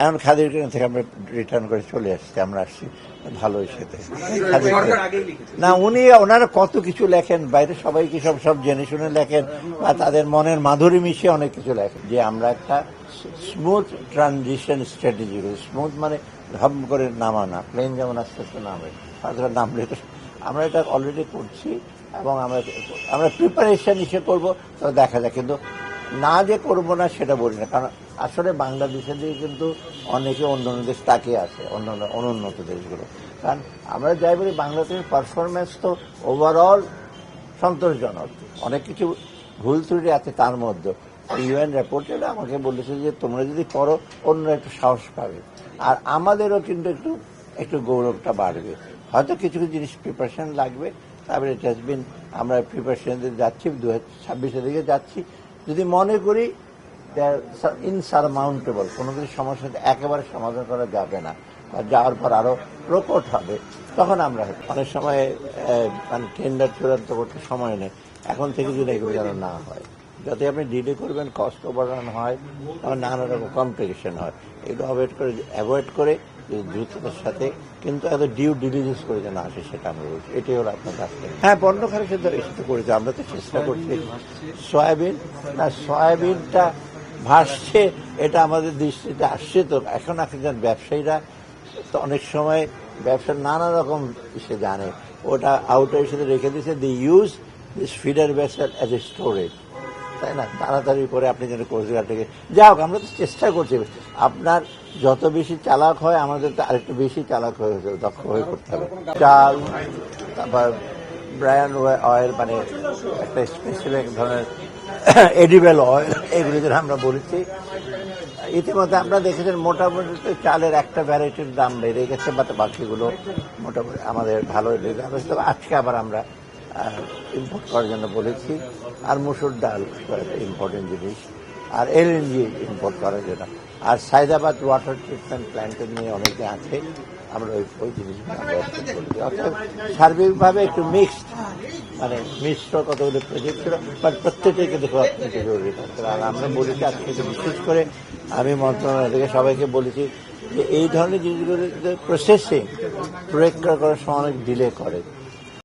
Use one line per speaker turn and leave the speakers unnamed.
এখন খাদির কেন থেকে আমরা রিটার্ন করে চলে আসছি আমরা আসছি ভালোই সেতে না উনি ওনারা কত কিছু লেখেন বাইরে সবাই কি সব সব জেনে শুনে লেখেন বা তাদের মনের মাধুরী মিশিয়ে অনেক কিছু লেখেন। যে আমরা একটা স্মুথ ট্রানজিশন স্ট্র্যাটেজি করি স্মুথ মানে ধম করে নামা না প্লেন যেমন আস্তে আস্তে নামে হয়তো নামলে তো আমরা এটা অলরেডি করছি এবং আমরা আমরা প্রিপারেশন হিসেবে করব তো দেখা যায় কিন্তু না যে করব না সেটা বলি না কারণ আসলে বাংলাদেশের দিকে কিন্তু অনেকে অন্য অন্য দেশ তাকিয়ে আছে, অন্য অন্য, অনুন্নত দেশগুলো। কারণ আমরা যাই বলি, বাংলাদেশের পারফরমেন্স তো ওভারঅল সন্তোষজনক। অনেক কিছু ভুল ত্রুটি আছে তার মধ্যে ইউএন রিপোর্টের আমাকে বলেছে যে, তোমরা যদি করো অন্য একটু সাহস পাবে। আর আমাদেরও কিন্তু একটু একটু গৌরবটা বাড়বে। হয়তো কিছু কিছু জিনিস প্রিপারেশন লাগবে। তারপরে ইট হ্যাজ বিন আমরা প্রিপারেশন যাচ্ছি দু হাজার ছাব্বিশের দিকে যাচ্ছি। যদি মনে করি ইনসারমাউন্টেবল কোনো কিছু সমস্যা একেবারে সমাধান করা যাবে না। বা যাওয়ার পর আরও প্রকট হবে। তখন আমরা অনেক সময় মানে টেন্ডার চূড়ান্ত করতে সময় নেই। এখন থেকে যদি এগুলো যেন না হয়। যাতে আপনি ডিলে করবেন কষ্ট বাড়ানো হয় তখন নানা রকম কমপ্লিকেশন হয়। এগুলো অ্যাভয়েড করে অ্যাভয়েড করে দ্রুততার সাথে কিন্তু এত ডিউ ডিলিজেন্স করে যেন আসে সেটা আমরা বলছি। এটাই হলো আপনার কাছ থেকে হ্যাঁ পণ্য তো এসে করেছে আমরা তো চেষ্টা করছি। সয়াবিন না সয়াবিনটা ভাসছে, এটা আমাদের দৃষ্টিতে আসছে তো এখন এখন ব্যবসায়ীরা, তো অনেক সময় ব্যবসার নানা রকম সে জানে। ওটা আউটের সাথে রেখে দিয়েছে the use this feeder vessel as a storage তাই না? তাড়াতাড়ি করে আপনি যেন থেকে যা হোক, আমরা তো চেষ্টা করছি। আপনার যত বেশি চালাক হয়, আমাদের তো আরেকটু বেশি চালাক হয়ে দক্ষ হয়ে করতে হবে। চাল, তারপর ব্রায়ান অয়েল মানে একটা স্পেসিফিক ধরনের এডিবেল অয়েল এগুলো আমরা বলেছি। ইতিমধ্যে আমরা দেখেছেন মোটামুটি চালের একটা ভ্যারাইটির দাম বেড়ে গেছে বা বাকিগুলো মোটামুটি আমাদের ভালো তবে আজকে আবার আমরা ইম্পোর্ট করার জন্য বলেছি। আর মুসুর ডাল ইম্পর্টেন্ট জিনিস। আর এলএনজি ইম্পোর্ট করার জন্য। আর সাইদাবাদ ওয়াটার ট্রিটমেন্ট প্ল্যান্টের নিয়ে অনেকে আছে। আমরা ওই ওই জিনিসগুলো অর্থাৎ সার্বিকভাবে একটু মিক্সড মানে মিশ্র কতগুলো প্রজেক্ট ছিল বাট প্রত্যেকটাই কিন্তু খুব অত্যন্ত জরুরি। কারণ আর আমরা বলেছি আজকে বিশেষ করে আমি মন্ত্রণালয় থেকে সবাইকে বলেছি যে এই ধরনের জিনিসগুলো প্রসেসিং প্রয়োগ করার সময় অনেক ডিলে করে।